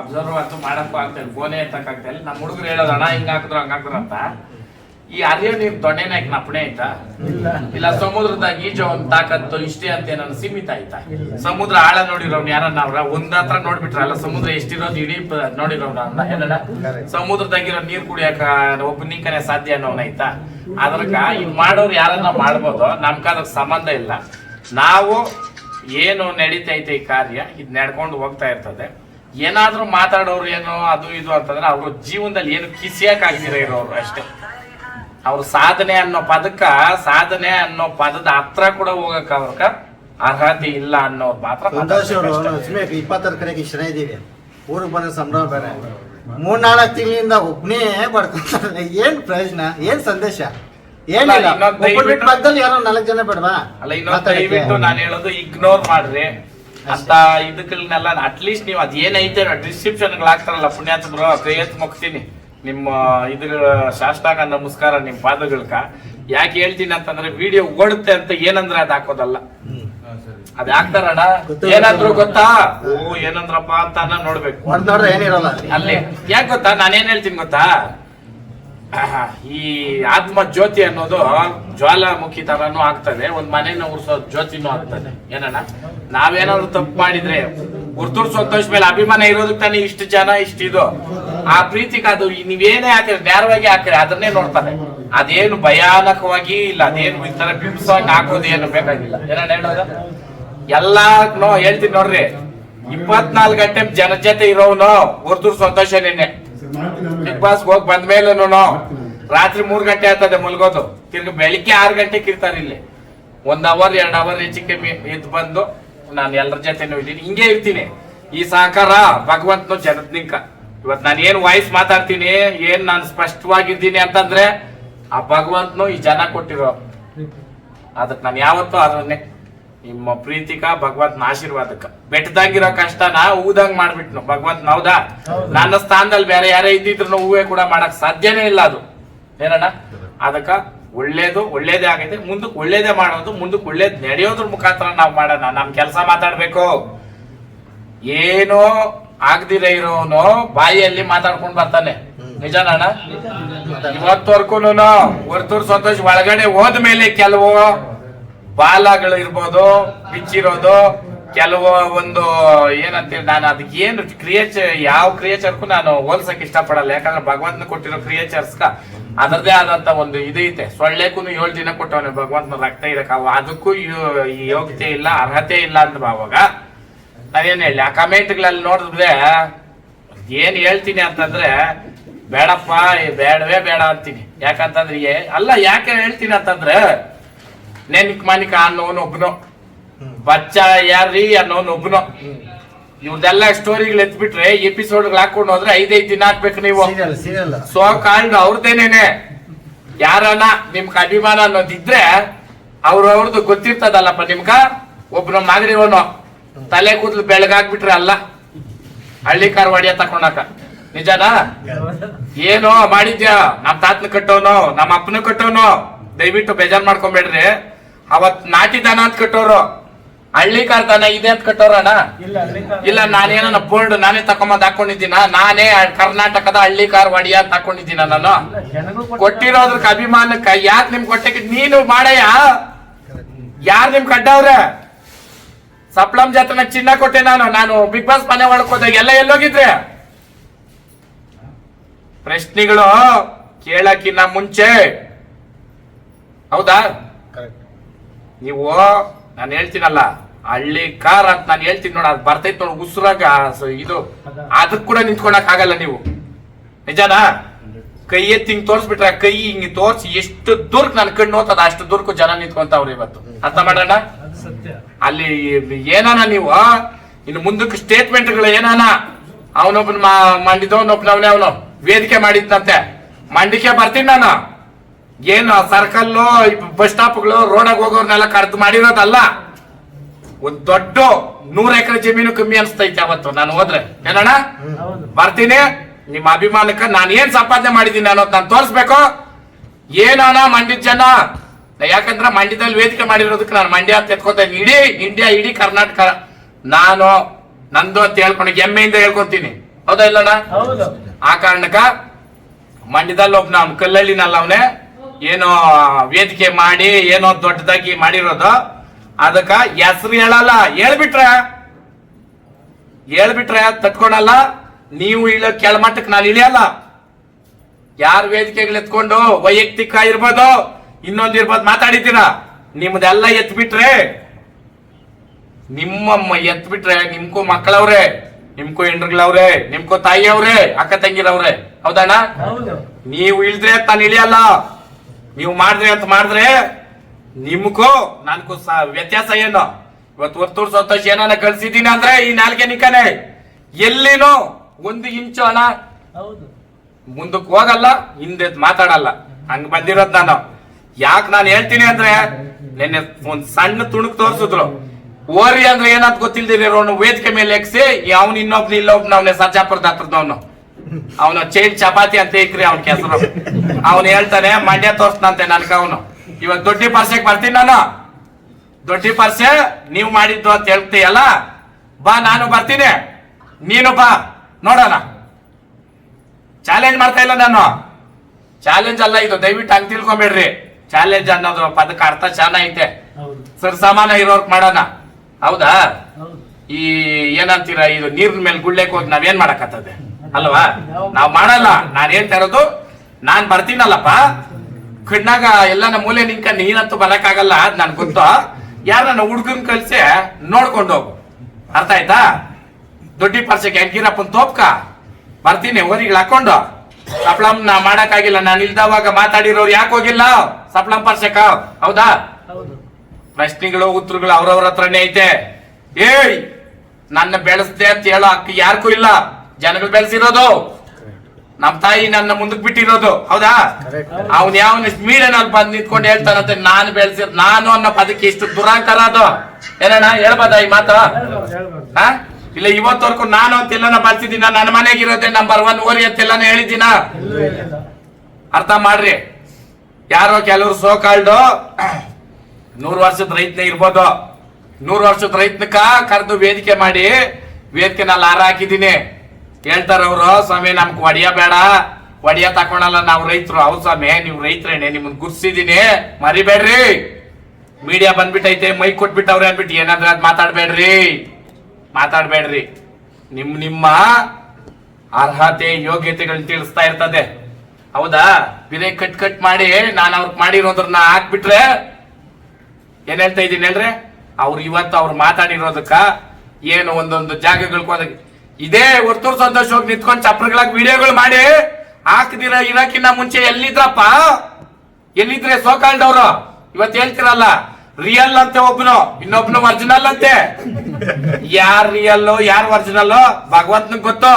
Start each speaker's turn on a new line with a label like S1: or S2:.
S1: Observe ಅಂತೂ ಮಾಡಕ್ಕೂ ಆಗ್ತಾ ಫೋನೇ ಎತ್ತಕ್ಕಾಗ್ತಾ ಇಲ್ಲ. ನಮ್ಮ ಹುಡುಗರು ಹೇಳೋದು ಅಣ್ಣ ಹಿಂಗ ಹಾಕಿದ್ರು ಹಂಗ ಹಾಕಿದ್ರು ಅಂತ. ಈ ಅರಿಯೋ ನೀರ್ ದೊಣ್ಣೆನ ಹಾಕಿ ನಪ್ಪಣೆ ಆಯ್ತಾ? ಇಲ್ಲ. ಸಮುದ್ರದಾಗ ಈಜೋ ಒಂದ್ ತಾಕತ್ತು ಇಷ್ಟೇ ಅಂತ ಏನಾದ್ರು ಸೀಮಿತ ಆಯ್ತಾ? ಸಮುದ್ರ ಆಳ ನೋಡಿರೋನ್ ಯಾರನ್ನ ಅವ್ರ? ಒಂದ್ ಹತ್ರ ನೋಡ್ಬಿಟ್ರಲ್ಲ ಸಮುದ್ರ ಎಷ್ಟಿರೋದು ಇಡೀ ನೋಡಿರೋನ ಏನಣ್ಣ? ಸಮುದ್ರದಾಗಿರೋ ನೀರ್ ಕುಡಿಯಕ ಒಬ್ಬನಿಂಕನೆ ಸಾಧ್ಯ ಅನ್ನೋನ್ ಐತಾ ಅದ್ರಕ ಇದ್ ಮಾಡೋರು ಯಾರನ್ನ ಮಾಡ್ಬೋದು ನಮ್ಗ ಅದಕ್ಕೆ ಸಂಬಂಧ ಇಲ್ಲ. ನಾವು ಏನು ನಡೀತೈತೆ ಈ ಕಾರ್ಯ ಇದ್ ನಡ್ಕೊಂಡು ಹೋಗ್ತಾ ಇರ್ತದೆ. ಏನಾದ್ರೂ ಮಾತಾಡೋರು ಏನೋ ಅದು ಇದು ಅಂತಂದ್ರೆ ಅವ್ರ ಜೀವನದಲ್ಲಿ ಏನು ಕಿಸಿಯಕ್ ಆಗ್ದಿರ ಇರೋರು ಅಷ್ಟೇ. ಅವ್ರ ಸಾಧನೆ ಅನ್ನೋ ಪದಕ್ಕ ಸಾಧನೆ ಅನ್ನೋ ಪದದ ಹತ್ರ ಕೂಡ ಹೋಗಕ್ ಅವ್ರಕ ಅರ್ಹತೆ ಇಲ್ಲ ಅನ್ನೋರು ಮಾತ್ರ
S2: ಇಪ್ಪತ್ತರ ಕಡೆಗೆ ಇಷ್ಟ ಇದೀವಿ ಊರಿಗೆ ಬಂದ ಸಂಭ್ರಮ ಬೇರೆ. ಮೂರ್ನಾಲ್ಕು ತಿಂಗಳಿಂದ ಒಬ್ಬನೇ ಬರ್ತಾರೆ ಏನ್ ಪ್ರಯೋಜನ? ಏನ್ ಸಂದೇಶ? ಏನಿಲ್ಲ. ಯಾರೋ ನಾಲ್ಕು ಜನ ಬೇಡವಾ?
S1: ಅಲ್ಲ ಇನ್ನೊಂದು? ದಯವಿಟ್ಟು ನಾನು ಹೇಳೋದು ಇಗ್ನೋರ್ ಮಾಡ್ರಿ. ಅಂತ ಇದಕ್ಕಲ್ನೆಲ್ಲ ಅಟ್ಲೀಸ್ಟ್ ನೀವು ಅದ್ ಏನೈತೆ ಡಿಸ್ಕ್ರಿಪ್ಷನ್ ಹಾಕ್ತಾರಲ್ಲ ಪುಣ್ಯಾತ್ಮರು ಬ್ರೋ ಎತ್ತು ಮುಗ್ತೀನಿ. ನಿಮ್ಮ ಇದ್ರ ಶಾಸ್ತ್ರಾಂಗ ನಮಸ್ಕಾರ ನಿಮ್ ಪಾದಗಳ್ಕ. ಯಾಕೆ ಹೇಳ್ತೀನಿ ಅಂತಂದ್ರೆ ವಿಡಿಯೋ ಓಡುತ್ತೆ ಅಂತ ಏನಂದ್ರೆ ಅದ್ ಹಾಕೋದಲ್ಲ. ಅದ್ ಹಾಕ್ತಾರಣ್ಣ
S2: ಗೊತ್ತು,
S1: ಏನಾದ್ರು
S2: ಗೊತ್ತಾ?
S1: ಓ ಏನಂದ್ರಪ್ಪ ಅಂತ ನೋಡ್ಬೇಕು.
S2: ಅಲ್ಲಿ.
S1: ಯಾಕೆ ಗೊತ್ತಾ? ನಾನೇನ್ ಹೇಳ್ತೀನಿ ಗೊತ್ತಾ? ಈ ಆತ್ಮ ಜ್ಯೋತಿ ಅನ್ನೋದು ಜ್ವಾಲಾಮುಖಿ ತರನು ಆಗ್ತದೆ, ಒಂದ್ ಮನೆನ ಉರ್ಸೋ ಜ್ಯೋತಿನೂ ಆಗ್ತದೆ. ಏನಣ್ಣ? ನಾವೇನಾದ್ರು ತಪ್ಪು ಮಾಡಿದ್ರೆ ಗುರ್ತೂರ್ ಸಂತೋಷ ಮೇಲೆ ಅಭಿಮಾನ ಇರೋದಕ್ಕೆ ತಾನೇ ಇಷ್ಟು ಜನ ಇಷ್ಟು ಇದು. ಆ ಪ್ರೀತಿಗೆ ಅದು ನೀವೇನೇ ಹಾಕಿದ್ರೆ, ನೇರವಾಗಿ ಹಾಕ್ರಿ ಅದನ್ನೇ ನೋಡ್ತಾನೆ ಅದೇನು ಭಯಾನಕವಾಗಿ ಇಲ್ಲ, ಅದೇನು ಈ ತರ ಬಿಂಬಿಸವಾಗಿ ಹಾಕೋದು ಏನು ಬೇಕಾಗಿಲ್ಲ. ಏನಣ್ಣ ಹೇಳೋದು? ಎಲ್ಲಾನು ಹೇಳ್ತೀನಿ ನೋಡ್ರಿ, ಇಪ್ಪತ್ನಾಲ್ಕು ಗಂಟೆ ಜನ ಜೊತೆ ಇರೋನು ಗುರ್ತೂರ್ ಸಂತೋಷ ನಿನ್ನೆ. ಬಿಗ್ ಬಾಸ್ ಹೋಗಿ ಬಂದ ಮೇಲೂ ರಾತ್ರಿ ಮೂರ್ ಗಂಟೆ ಆಗ್ತದೆ ಮಲ್ಗೋದು. ತಿರ್ಗಿ ಬೆಳಿಗ್ಗೆ ಆರು ಗಂಟೆಗೆ ಇರ್ತಾರೆ ಇಲ್ಲಿ. ಒಂದ್ ಅವರ್ ಎರಡ್ ಅವರ್ ಹೆಚ್ಚು ಕಮ್ಮಿ ಎದ್ದು ಬಂದು ನಾನು ಎಲ್ಲರ ಜೊತೆನೂ ಇದ್ದೀನಿ. ಹಿಂಗೆ ಇರ್ತೀನಿ. ಈ ಸಹಕಾರ ಭಗವಂತನ ಜನದ ನಿಂಕ. ಇವತ್ ನಾನು ಏನ್ ವಾಯ್ಸ್ ಮಾತಾಡ್ತೀನಿ ಏನ್ ನಾನು ಸ್ಪಷ್ಟವಾಗಿದ್ದೀನಿ ಅಂತಂದ್ರೆ ಆ ಭಗವಂತನು ಈ ಜನ ಕೊಟ್ಟಿರೋ ಅದಕ್ಕೆ ನಾನು ಯಾವತ್ತೂ ಅದನ್ನೇ ನಿಮ್ಮ ಪ್ರೀತಿಕ ಭಗವಂತನ ಆಶೀರ್ವಾದಕ್ಕ. ಬೆಟ್ಟದಾಗಿರೋ ಕಷ್ಟನ ಊದಂಗ್ ಮಾಡ್ಬಿಟ್ನು. ಭಗವಂತ ಹೌದಾ? ನನ್ನ ಸ್ಥಾನದಲ್ಲಿ ಬೇರೆ ಯಾರೇ ಇದ್ದಿದ್ರು ಹೂವೆ ಕೂಡ ಮಾಡಕ್ ಸಾಧ್ಯನೇ ಇಲ್ಲ ಅದು. ಏನಣ್ಣ? ಅದಕ್ಕ ಒಳ್ಳೇದು ಒಳ್ಳೇದೇ ಆಗೈತೆ. ಮುಂದಕ್ಕೆ ಒಳ್ಳೇದೇ ಮಾಡೋದು ಮುಂದಕ್ಕೆ ಒಳ್ಳೇದ್ ನಡೆಯೋದ್ರ ಮುಖಾಂತರ ನಾವು ಮಾಡೋಣ. ನಮ್ ಕೆಲಸ ಮಾತಾಡ್ಬೇಕು. ಏನೋ ಆಗ್ದಿರ ಇರೋನು ಬಾಯಿಯಲ್ಲಿ ಮಾತಾಡ್ಕೊಂಡ್ ಬರ್ತಾನೆ. ನಿಜನಣ್ಣ? ಇವತ್ತವರ್ಗುನು ಹೊರತೂರ್ ಸಂತೋಷ್ ಒಳಗಡೆ ಹೋದ್ಮೇಲೆ ಕೆಲವು ಬಾಲಗಳು ಇರ್ಬೋದು ಬಿಚ್ಚಿರೋದು, ಕೆಲವು ಒಂದು ಏನಂತೀವಿ ನಾನು ಅದಕ್ಕೆ ಏನು ಕ್ರಿಯೇಚರ್ ಯಾವ ಕ್ರಿಯೇಚರ್ಗೂ ನಾನು ಹೋಲ್ಸಕ್ ಇಷ್ಟಪಡಲ್ಲ. ಯಾಕಂದ್ರೆ ಭಗವಂತನ ಕೊಟ್ಟಿರೋ ಕ್ರಿಯೇಚರ್ಸ್ಗ ಅದರದೇ ಆದಂತ ಒಂದು ಇದೈತೆ ಸೊಳ್ಳೆಗೂ ಏಳು ದಿನ ಕೊಟ್ಟವನೆ ಭಗವಂತನ ರಕ್ತ ಇರಕ್ ಅವ ಅದಕ್ಕೂ ಯೋಗ್ಯತೆ ಇಲ್ಲ, ಅರ್ಹತೆ ಇಲ್ಲ ಅಂದ್ರೆ ಅವಾಗ. ನಾನೇನು ಹೇಳಿ, ಆ ಕಮೆಂಟ್ಗಳಲ್ಲಿ ನೋಡಿದ್ರೆ ಏನು ಹೇಳ್ತೀನಿ ಅಂತಂದ್ರೆ, ಬೇಡಪ್ಪ ಬೇಡವೇ ಬೇಡ ಅಂತೀನಿ. ಯಾಕಂತಂದ್ರೆ ಅಲ್ಲ, ಯಾಕೆ ಹೇಳ್ತೀನಿ ಅಂತಂದ್ರೆ ನೆನಿಕ್ ಮಾನಿಕ ಅನ್ನೋನು ಒಬ್ನು. ಬಚ್ಚಾ ಯಾರ್ರಿ ಅನ್ನೋನು ಒಬ್ನು. ಇವ್ರದೆಲ್ಲ ಸ್ಟೋರಿಗಳು ಎತ್ಬಿಟ್ರೆ ಎಪಿಸೋಡ್ಗಳು ಹಾಕೊಂಡು ಹೋದ್ರೆ ಐದೈದು ದಿನ ಹಾಕ್ಬೇಕು ನೀವು. ಸೋ ಕಾಲ್ಡ್ ಅವ್ರದ್ದೇನೇನೆ ಯಾರನ ನಿಮ್ಗೆ ಅಭಿಮಾನ ಅನ್ನೋದಿದ್ರೆ ಅವ್ರ ಅವ್ರದ್ದು ಗೊತ್ತಿರ್ತದಲ್ಲಪ್ಪ ನಿಮ್ಗ? ಒಬ್ನ ಮಾದರಿವನು ತಲೆ ಕೂದಲು ಬೆಳಗಾಗ್ಬಿಟ್ರೆ ಅಲ್ಲ. ಹಳ್ಳಿ ಕಾರ್ ಹೊಡಿಯ ತಕೊಂಡಾಕ. ನಿಜನಾ? ಏನೋ ಮಾಡಿದ್ಯಾ? ನಮ್ ತಾತನ ಕಟ್ಟೋನು ನಮ್ಮ ಅಪ್ಪನ ಕಟ್ಟೋನು? ದಯವಿಟ್ಟು ಬೇಜಾರ್ ಮಾಡ್ಕೊಂಬೇಡ್ರಿ. ಅವತ್ ನಾಟಿ ದನ ಅಂತ ಕಟ್ಟೋರು. ಹಳ್ಳಿ ಕಾರ್ ದನ ಇದೆ ಅಂತ ಕಟ್ಟೋರಣ ಇಲ್ಲ ನಾನೇನ ಬೋರ್ಡ್ ನಾನೇ ತಕೊಂಬಂದ್ ಹಾಕೊಂಡಿದ್ದೀನ? ನಾನೇ ಕರ್ನಾಟಕದ ಹಳ್ಳಿ ಕಾರ್ ಒಡಿಯ ಅಂತ ಹಾಕೊಂಡಿದ್ದೀನ ನಾನು? ಕೊಟ್ಟಿರೋದ್ರಕ್ಕೆ ಅಭಿಮಾನಕ್ಕ ಯಾಕೆ ನಿಮ್ ಕೊಟ್ಟಕ್ಕೆ ನೀನು ಮಾಡಯ್ಯ ಯಾರ್ ನಿಮ್ ಕಡ್ಡವ್ರೆ ಸಪ್ಲಂ ಜಾತ್ರೆ ಚಿನ್ನ ಕೊಟ್ಟೆ ನಾನು. ನಾನು ಬಿಗ್ ಬಾಸ್ ಮನೆ ಒಳಗ್ ಹೋದಾಗ ಎಲ್ಲ ಎಲ್ಲೋಗಿದ್ರೆ? ಪ್ರಶ್ನೆಗಳು ಕೇಳಕ್ಕಿನ್ನ ಮುಂಚೆ. ಹೌದಾ? ನೀವು ನಾನು ಹೇಳ್ತೀನಲ್ಲ ಹಳ್ಳಿ ಕಾರ್ ಅಂತ ನಾನು ಹೇಳ್ತೀನಿ ನೋಡ ಅದು ಬರ್ತೈತ್ ನೋಡಿ ಉಸಿರಾಗ ಇದು ಅದಕ್ ಕೂಡ ನಿಂತ್ಕೊಳಕ್ ಆಗಲ್ಲ ನೀವು. ನಿಜನಾ? ಕೈ ಎತ್ತಿ ಹಿಂಗ್ ತೋರ್ಸ್ಬಿಟ್ರೆ ಆ ಕೈ ಹಿಂಗ್ ತೋರ್ಸಿ ಎಷ್ಟು ದೂರಕ್ ನನ್ ಕಣ್ಣು ಹೋಗ್ತದ ಅಷ್ಟು ದೂರಕ್ಕೂ ಜನ ನಿಂತ್ಕೊಂತಾವ್ರಿ ಇವತ್ತು. ಅರ್ಥ ಮಾಡೋಣ ಅಲ್ಲಿ ಏನಾನ ನೀವು ಇನ್ನು ಮುಂದಕ್ಕೆ ಸ್ಟೇಟ್ಮೆಂಟ್ಗಳು ಏನಾನ ಅವನೊಬ್ಬನ ಮಂಡಿದವನೊಬ್ಬನವನೇ ಅವನು. ವೇದಿಕೆ ಮಾಡಿದ್ನಂತೆ. ಮಂಡಿಕೆ ಬರ್ತೀನಿ ನಾನು. ಏನು ಸರ್ಕಲ್ಲು ಬಸ್ ಸ್ಟಾಪ್ಗಳು ರೋಡಾಗ ಹೋಗೋರ್ನೆಲ್ಲ ಕರೆದು ಮಾಡಿರೋದಲ್ಲ. ಒಂದ್ ದೊಡ್ಡ ನೂರ ಎಕರೆ ಜಮೀನು ಕಮ್ಮಿ ಅನ್ಸ್ತೈತೆ ಅವತ್ತು ನಾನು ಹೋದ್ರೆ. ಏನಣ್ಣ? ಬರ್ತೀನಿ. ನಿಮ್ಮ ಅಭಿಮಾನಕ್ಕ ನಾನು ಏನ್ ಸಂಪಾದನೆ ಮಾಡಿದ್ದೀನಿ ಅನ್ನೋದು ನಾನು ತೋರಿಸ್ಬೇಕು. ಏನಣ್ಣ ಮಂಡ್ಯದ ಜನ ಯಾಕಂದ್ರೆ ಮಂಡ್ಯದಲ್ಲಿ ವೇದಿಕೆ ಮಾಡಿರೋದಕ್ಕೆ ನಾನು ಮಂಡ್ಯ ಅಂತ ಎತ್ಕೋತಾ ಇಡೀ ಇಂಡಿಯಾ ಇಡೀ ಕರ್ನಾಟಕ. ನಾನು ನಂದು ಅಂತ ಹೇಳ್ಕೊಂಡು ಹೆಮ್ಮೆಯಿಂದ ಹೇಳ್ಕೊಂತೀನಿ. ಹೌದಾ ಇಲ್ಲಣ್ಣ?
S3: ಹೌದು.
S1: ಆ ಕಾರಣಕ್ಕ ಮಂಡ್ಯದಲ್ಲಿ ಒಬ್ಬ ಅವ್ನ ಕಲ್ಲಳ್ಳಿನಲ್ಲ ಅವನೇ. ಏನೋ ವೇದಿಕೆ ಮಾಡಿ ಏನೋ ದೊಡ್ಡದಾಗಿ ಮಾಡಿರೋದು. ಅದಕ್ಕ ಹೆಸರು ಹೇಳಲ್ಲ. ಹೇಳ್ಬಿಟ್ರೆ. ಹೇಳ್ಬಿಟ್ರೆ ತಟ್ಕೊಳಲ್ಲ. ನೀವು ಇಳ ಕೆಳಮಟ್ಟಕ್ಕೆ ನಾನು ಇಳಿಯಲ್ಲ. ಯಾರ ವೇದಿಕೆಗಳು ಎತ್ಕೊಂಡು ವೈಯಕ್ತಿಕ ಇರ್ಬೋದು ಇನ್ನೊಂದು ಇರ್ಬೋದು ಮಾತಾಡಿದ್ದೀರಾ. ನಿಮ್ದೆಲ್ಲ ಎತ್ಬಿಟ್ರೆ ನಿಮ್ಮ ಎತ್ಬಿಟ್ರೆ ನಿಮ್ಗೂ ಮಕ್ಕಳವ್ರೆ ನಿಮ್ಗೂ ಹೆಂಡ್ರಗಳವ್ರೆ ನಿಮ್ಗೂ ತಾಯಿಯವ್ರೆ ಅಕ್ಕ ತಂಗಿರವ್ರೆ. ಹೌದಣ್ಣ?
S3: ಹೌದು.
S1: ನೀವು ಇಳಿದ್ರೆ ತಾನು ಇಳಿಯಲ್ಲ. ನೀವು ಮಾಡಿದ್ರೆ ಅಂತ ಮಾಡಿದ್ರೆ ನಿಮಗೂ ನನಗೂ ಸ- ವ್ಯತ್ಯಾಸ ಏನು? ಇವತ್ತು ವರ್ತೂರ್ ಸಂತೋಷ ಏನಾನ ಕಳ್ಸಿದ್ದೀನಿ ಅಂದ್ರೆ ಈ ನಾಲ್ಕೆ ನಿಕನೆ. ಎಲ್ಲಿನೂ ಒಂದು ಇಂಚು ಹಣ.
S3: ಹೌದು.
S1: ಮುಂದಕ್ಕೆ ಹೋಗಲ್ಲ ಹಿಂದೆ ಮಾತಾಡಲ್ಲ. ಹಂಗ್ ಬಂದಿರೋದ್ ನಾನು. ಯಾಕೆ ನಾನು ಹೇಳ್ತೀನಿ ಅಂದ್ರೆ ನಿನ್ನೆ ಒಂದು ಸಣ್ಣ ತುಣುಕ್ ತೋರಿಸಿದ್ರು. ಓರಿ ಅಂದ್ರೆ ಏನಂತ ಗೊತ್ತಿಲ್ದಿರೋನು ವೇದಿಕೆ ಮೇಲೆ ಎಕ್ಸಿ ಅವ್ನು ಇನ್ನೊಬ್ನ ಇಲ್ಲೊಬ್ನ ಅವನೇ ಸರ್ಜಾಪುರದ ಹತ್ರದವನು ಅವನು ಚೈನ್ ಚಪಾತಿ ಅಂತ ಇಕ್ರಿ ಅವನ ಕೆಸರು ಅವನು ಹೇಳ್ತಾನೆ ಮಂಡ್ಯ ತೋರ್ಸ್ನಂತೆ ನನ್ಗ ಅವನು. ಇವಾಗ ದೊಡ್ಡಿ ಪರ್ಸೆಗೆ ಬರ್ತೀನಿ ನಾನು. ದೊಡ್ಡಿ ಪರ್ಸೆ ನೀವು ಮಾಡಿದ್ದು ಅಂತ ಹೇಳ್ತೀಯಲ್ಲ ಬಾ ನಾನು ಬರ್ತೀನಿ. ನೀನು ಬಾ. ನೋಡೋಣ. ಚಾಲೆಂಜ್ ಮಾಡ್ತಾ ಇಲ್ಲ ನಾನು. ಚಾಲೆಂಜ್ ಅಲ್ಲ ಇದು ದಯವಿಟ್ಟು ಹಂಗ್ ತಿಳ್ಕೊಂಬೇಡ್ರಿ. ಚಾಲೆಂಜ್ ಅನ್ನೋದು ಪದಕ್ಕೆ ಅರ್ಥ ಚೆನ್ನಾಗೈತೆ ಸರ್ ಸಮಾನ ಇರೋರ್ಗೆ ಮಾಡೋಣ. ಹೌದಾ? ಈ ಏನಂತೀರ ಇದು ನೀರಿನ ಮೇಲೆ ಗುಳ್ಳೆಕ್ ಹೋಗಿ ನಾವೇನ್ ಮಾಡಕತ್ತದೆ ಅಲ್ವಾ? ನಾವ್ ಮಾಡಲ್ಲ. ನಾನ್ ಹೇಳ್ತಾ ಇರೋದು ನಾನ್ ಬರ್ತೀನಲ್ಲಪ್ಪ. ಕಣ್ಣಾಗ ಎಲ್ಲ ನಮ್ಮ ಮೂಲೆ ನಿಂಕ ನೀನಂತೂ ಬರಕ್ಕಾಗಲ್ಲ ಅದ್ ನನ್ ಗೊತ್ತು. ಯಾರನ್ನ ಹುಡ್ಗನ್ ಕಲ್ಸಿ ನೋಡ್ಕೊಂಡು ಹೋಗು. ಅರ್ಥ ಆಯ್ತಾ? ದೊಡ್ಡಿ ಪರ್ಸಕ್ಕೆ ಹೆಂಗಿರಪ್ಪನ್ ತೋಪ್ಕ? ಬರ್ತೀನಿ ಓರಿಗಳು ಹಾಕೊಂಡು. ಸಪ್ಲಂ ನಾ ಮಾಡಕ್ಕಾಗಿಲ್ಲ. ನಾನು ಇಲ್ದವಾಗ ಮಾತಾಡಿರೋರು ಯಾಕೆ ಹೋಗಿಲ್ಲ? ಸಪ್ಲಂ ಪರ್ಸಕ? ಹೌದಾ?
S3: ಹೌದು.
S1: ಪ್ರಶ್ನೆಗಳು ಉತ್ತರಗಳು ಅವ್ರವ್ರ ಹತ್ರನೇ ಐತೆ. ಏಯ್ ನನ್ನ ಬೆಳೆಸ್ದೆ ಅಂತ ಹೇಳೋ ಅಕ್ಕ ಯಾರಿಗೂ ಇಲ್ಲ. ಜನಗಳು ಬೆಳೆಸಿರೋದು. ನಮ್ ತಾಯಿ ನನ್ನ ಮುಂದಕ್ಕೆ ಬಿಟ್ಟಿರೋದು. ಹೌದಾ? ಅವನ್ ಯಾವ ಮೀಡಿಯಾನಲ್ಲಿ ಬಂದ್ ನಿಂತ್ಕೊಂಡು ಹೇಳ್ತಾನಂತೆ ನಾನು ಬೆಳೆಸಿ ನಾನು ಅನ್ನೋ ಪದಕ್ಕೆ ಇಷ್ಟು ದುರಾಂಕರ ಅದು. ಏನಣ್ಣ ಹೇಳ್ಬೋದ ಈ ಮಾತು? ಇಲ್ಲ ಇವತ್ತವರೆಗೂ ನಾನು ಅಂತ ಇಲ್ಲ ಬರ್ತಿದ್ದೀನ? ನನ್ನ ಮನೆಗಿರೋದೆ ನಂಬರ್ ಒನ್ ಓರಿ ಅಂತ ಇಲ್ಲ ಹೇಳಿದ್ದೀನ ಅರ್ಥ ಮಾಡ್ರಿ. ಯಾರೋ ಕೆಲವರು ಸೋಕಾಲ್ಡು ನೂರು ವರ್ಷದ ರೈತನ ಇರ್ಬೋದು. ನೂರು ವರ್ಷದ ರೈತನಕ ಕರೆದು ವೇದಿಕೆ ಮಾಡಿ ವೇದಿಕೆ ನಾನು ಹಾರ ಹಾಕಿದ್ದೀನಿ. ಹೇಳ್ತಾರ ಅವರು, ಸ್ವಾಮಿ, ನಮ್ಗೆ ಒಡೆಯ ಬೇಡ. ಒಡೆಯ ತಕೊಳಲ್ಲ, ನಾವು ರೈತರು. ಹೌದ್ ಸ್ವಾಮಿ, ನೀವು ರೈತರೇನೆ ನಿಮ್ಮನ್ನ ಗುರ್ಸಿದೀನಿ. ಮರಿಬೇಡ್ರಿ. ಮೀಡಿಯಾ ಬಂದ್ಬಿಟ್ಟೈತೆ, ಮೈ ಕೊಟ್ಬಿಟ್ಟವ್ರೆ ಅಂದ್ಬಿಟ್ಟು ಏನಾದ್ರೆ ಅದ್ ಮಾತಾಡ್ಬೇಡ್ರಿ. ಮಾತಾಡ್ಬೇಡ್ರಿ. ನಿಮ್, ನಿಮ್ಮ ಅರ್ಹತೆ ಯೋಗ್ಯತೆಗಳನ್ನ ತಿಳಿಸ್ತಾ ಇರ್ತದೆ. ಹೌದಾ? ಬಿರೆ ಕಟ್ ಕಟ್ ಮಾಡಿ, ನಾನು ಅವ್ರಿಗೆ ಮಾಡಿರೋದ್ರನ್ನ ಹಾಕ್ಬಿಟ್ರೆ ಏನ್ ಹೇಳ್ತಾ ಇದ್ದೀನಿ ಹೇಳ್ರಿ ಅವ್ರು ಇವತ್ತು ಅವ್ರು ಮಾತಾಡಿರೋದಕ್ಕ ಏನು ಒಂದೊಂದು ಜಾಗಗಳಿಗೆ ಹೋದಾಗ ಇದೇ ಒರ್ತೂರ್ ಸಂತೋಷ ಹೋಗಿ ನಿಂತ್ಕೊಂಡು ಚಪ್ರಗಳಾಗ ವಿಡಿಯೋಗಳು ಮಾಡಿ ಹಾಕ್ದಿರ ಇರಕ್ಕಿನ್ನ ಮುಂಚೆ ಎಲ್ಲಿದ್ರಪ್ಪ? ಎಲ್ಲಿದ್ರೆ ಸೋಕಾಲ್ಡವ್ರು ಇವತ್ತು ಹೇಳ್ತಿರಲ್ಲ ರಿಯಲ್ ಅಂತೆ ಒಬ್ನು, ಇನ್ನೊಬ್ನು ಒರಿಜಿನಲ್ ಅಂತೆ. ಯಾರ್ ರಿಯಲ್ ಯಾರ್ ಒರಿಜಿನಲ್ ಭಗವಂತನ ಗೊತ್ತು.